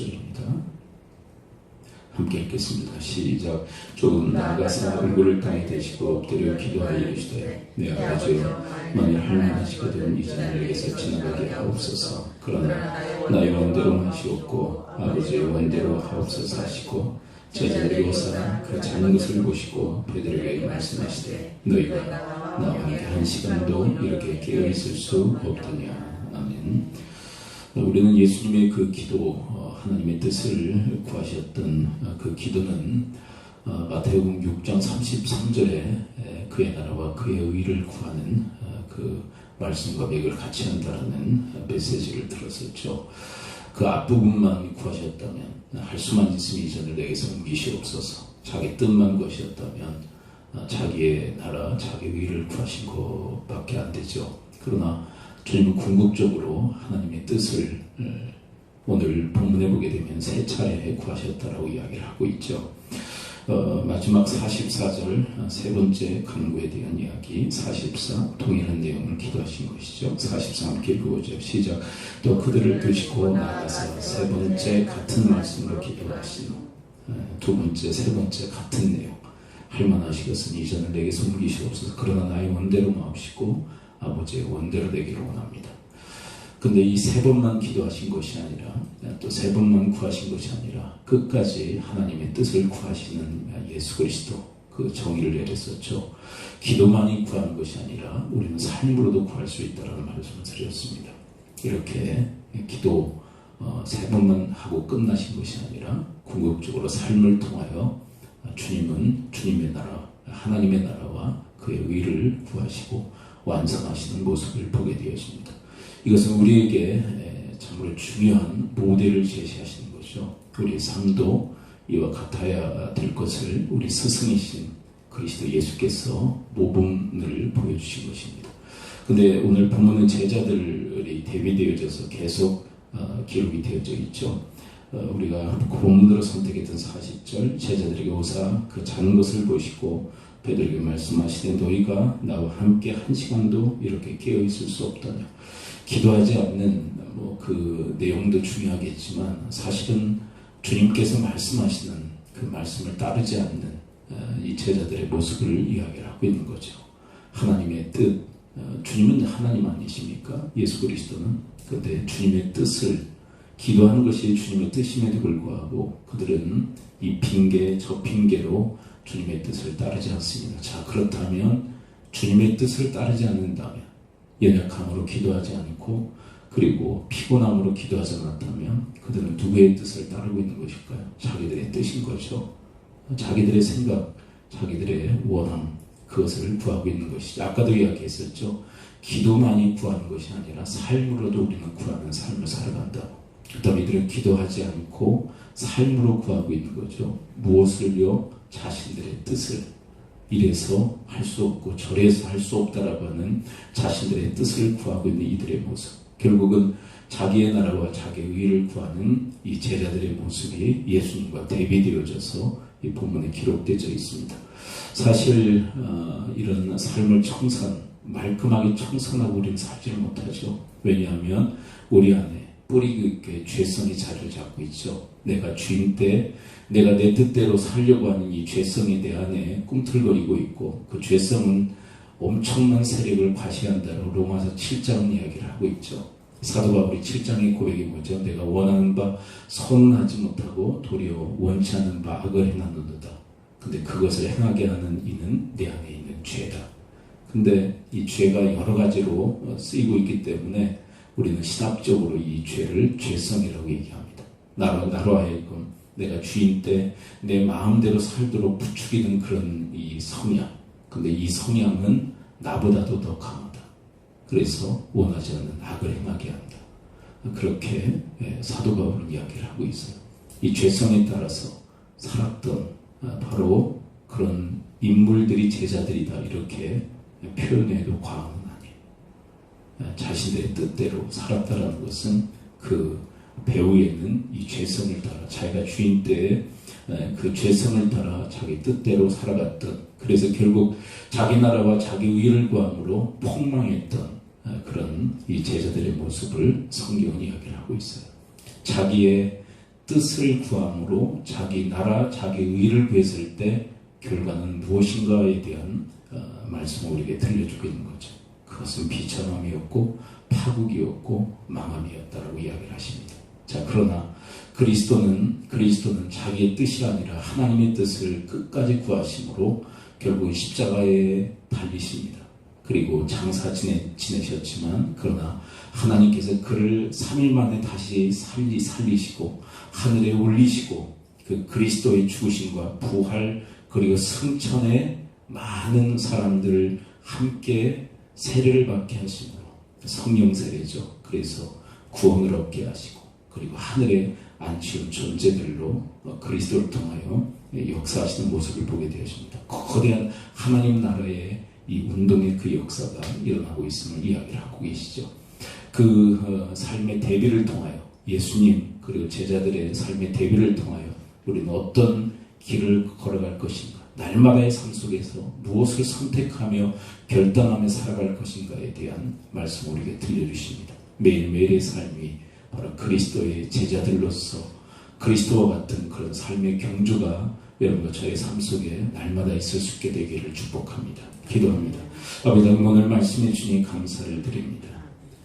19절입니다. 함께 읽겠습니다. 시작. 조금 나아가서 얼굴을 땅에 대시고 엎드려 기도하여 이르시되 내 아버지여 만일 할만하시거든 이제 내게서 지나가게 하옵소서. 그러나 나의 원대로 하시옵고 아버지의 원대로 하옵소서 하시고 제자들이 오사 그 자는 것을 보시고 베드로에게 말씀하시되 너희가 나와 함께 한 시간도 이렇게 깨어 있을 수 없더냐. 아멘. 우리는 예수님의 그 기도, 어, 하나님의 뜻을 구하셨던 어, 그 기도는 어, 마태복음 6장 33절에 그의 나라와 그의 의를 구하는 그 말씀과 맥을 같이 한다는 메시지를 들었었죠. 그 앞부분만 구하셨다면 할 수만 있으면 이전을 내게서 옮기시옵소서. 자기 뜻만 구하셨다면 자기의 나라, 자기의 의를 구하신 것밖에 안 되죠. 그러나 주님은 궁극적으로 하나님의 뜻을 오늘 본문에 보게 되면 세 차례 구하셨다라고 이야기를 하고 있죠. 어, 마지막 44절 세 번째 강구에 대한 이야기 44 동일한 내용을 기도하신 것이죠. 43 함께 읽어보죠. 시작 또 그들을 드시고 나가서 세 번째 같은 말씀으로 기도하시노 두 번째 세 번째 같은 내용 할만하시겠으니 이전을 내게 숨기시옵소서 그러나 나의 원대로 마옵시고 아버지의 원대로 되기를 원합니다. 근데 이 세 번만 기도하신 것이 아니라 또 세 번만 구하신 것이 아니라 끝까지 하나님의 뜻을 구하시는 예수 그리스도 그 정의를 내렸었죠. 기도만이 구하는 것이 아니라 우리는 삶으로도 구할 수 있다라는 말씀을 드렸습니다. 이렇게 기도 어, 세 번만 하고 끝나신 것이 아니라 궁극적으로 삶을 통하여 주님은 주님의 나라, 하나님의 나라와 그의 의를 구하시고 완성하시는 모습을 보게 되었습니다. 이것은 우리에게 참으로 중요한 모델을 제시하시는 것이죠. 우리 삶도 이와 같아야 될 것을 우리 스승이신 그리스도 예수께서 모범을 보여주신 것입니다. 근데 오늘 본문은 제자들이 대비되어져서 계속 어, 기록이 되어져 있죠. 어, 우리가 본문으로 선택했던 40절 제자들에게 오사 그 자는 것을 보시고 베드로에게 말씀하시되 너희가 나와 함께 한 시간도 이렇게 깨어 있을 수 없다냐. 기도하지 않는 뭐 그 내용도 중요하겠지만 사실은 주님께서 말씀하시는 그 말씀을 따르지 않는 어, 이 제자들의 모습을 이야기를 하고 있는 거죠. 하나님의 뜻, 어, 주님은 하나님 아니십니까? 예수 그리스도는. 그런데 주님의 뜻을 기도하는 것이 주님의 뜻임에도 불구하고 그들은 이 핑계, 저 핑계로 주님의 뜻을 따르지 않습니다. 자, 그렇다면 주님의 뜻을 따르지 않는다면 연약함으로 기도하지 않고 그리고 피곤함으로 기도하지 않았다면 그들은 누구의 뜻을 따르고 있는 것일까요? 자기들의 뜻인 거죠. 자기들의 생각, 자기들의 원함 그것을 구하고 있는 것이죠. 아까도 이야기했었죠. 기도만이 구하는 것이 아니라 삶으로도 우리는 구하는 삶을 살아간다고. 그다음 이들은 기도하지 않고 삶으로 구하고 있는 거죠. 무엇을요? 자신들의 뜻을 이래서 할 수 없고 저래서 할 수 없다라고 하는 자신들의 뜻을 구하고 있는 이들의 모습. 결국은 자기의 나라와 자기의 의를 구하는 이 제자들의 모습이 예수님과 대비되어져서 이 본문에 기록되어 있습니다. 사실 어, 이런 삶을 청산, 말끔하게 청산하고 우리는 살지 못하죠. 왜냐하면 우리 안에 뿌리 깊게 죄성이 자리를 잡고 있죠. 내가 주인 때 내가 내 뜻대로 살려고 하는 이 죄성이 내 안에 꿈틀거리고 있고 그 죄성은 엄청난 세력을 과시한다로 로마서 7장 이야기를 하고 있죠. 사도 바울이 7장의 고백이 뭐죠? 내가 원하는 바 선하지 못하고 도리어 원치 않는 바 악을 행하는도다. 근데 그것을 행하게 하는 이는 내 안에 있는 죄다. 근데 이 죄가 여러 가지로 쓰이고 있기 때문에 우리는 신학적으로 이 죄를 죄성이라고 얘기합니다. 나로, 나로 하여금 내가 주인 때 내 마음대로 살도록 부추기는 그런 이 성향. 근데 이 성향은 나보다도 더 강하다. 그래서 원하지 않는 악을 행하게 한다. 그렇게 예, 사도 바울은 이야기를 하고 있어요. 이 죄성에 따라서 살았던 아, 바로 그런 인물들이 제자들이다. 이렇게 표현해도 과언은 자신들의 뜻대로 살았다라는 것은 그 배후에는 이 죄성을 따라 자기가 주인 때에 그 죄성을 따라 자기 뜻대로 살아갔던 그래서 결국 자기 나라와 자기 의를 구함으로 폭망했던 그런 이 제자들의 모습을 성경은 이야기를 하고 있어요. 자기의 뜻을 구함으로 자기 나라, 자기 의를 구했을 때 결과는 무엇인가에 대한 어, 말씀을 우리에게 들려주고 있는 거죠. 그것은 비참함이었고 파국이었고 망함이었다라고 이야기를 하십니다. 자, 그러나 그리스도는 그리스도는 자기의 뜻이 아니라 하나님의 뜻을 끝까지 구하심으로 결국 십자가에 달리십니다. 그리고 장사 지내, 지내셨지만 그러나 하나님께서 그를 3일 만에 다시 살리 살리시고 하늘에 올리시고 그 그리스도의 죽으심과 부활 그리고 승천에 많은 사람들을 함께 세례를 받게 하심으로 성령 세례죠. 그래서 구원을 얻게 하시고 그리고 하늘에 앉히운 존재들로 어, 그리스도를 통하여 역사하시는 모습을 보게 되었습니다. 거대한 하나님 나라의 이 운동의 그 역사가 일어나고 있음을 이야기를 하고 계시죠. 그 어, 삶의 대비를 통하여 예수님 그리고 제자들의 삶의 대비를 통하여 우리는 어떤 길을 걸어갈 것인가 날마다의 삶 속에서 무엇을 선택하며 결단하며 살아갈 것인가에 대한 말씀 우리에게 들려주십니다. 매일매일의 삶이 바로 그리스도의 제자들로서 그리스도와 같은 그런 삶의 경주가 여러분과 저의 삶 속에 날마다 있을 수 있게 되기를 축복합니다. 기도합니다. 아버지 오늘 말씀해 주니 감사를 드립니다.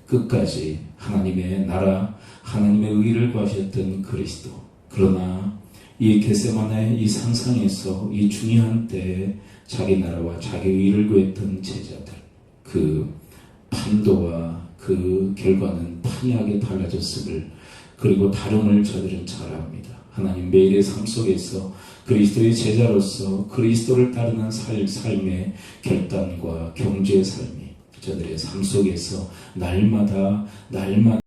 끝까지 하나님의 나라, 하나님의 의를 구하셨던 그리스도. 그러나 이 겟세만의 이 상상에서 이 중요한 때에 자기 나라와 자기 의를 구했던 제자들. 그 판도와 그 결과는 판이하게 달라졌음을 그리고 다름을 저들은 잘 압니다. 하나님 매일의 삶 속에서 그리스도의 제자로서 그리스도를 따르는 삶, 삶의 결단과 경주의 삶이 저들의 삶 속에서 날마다 날마다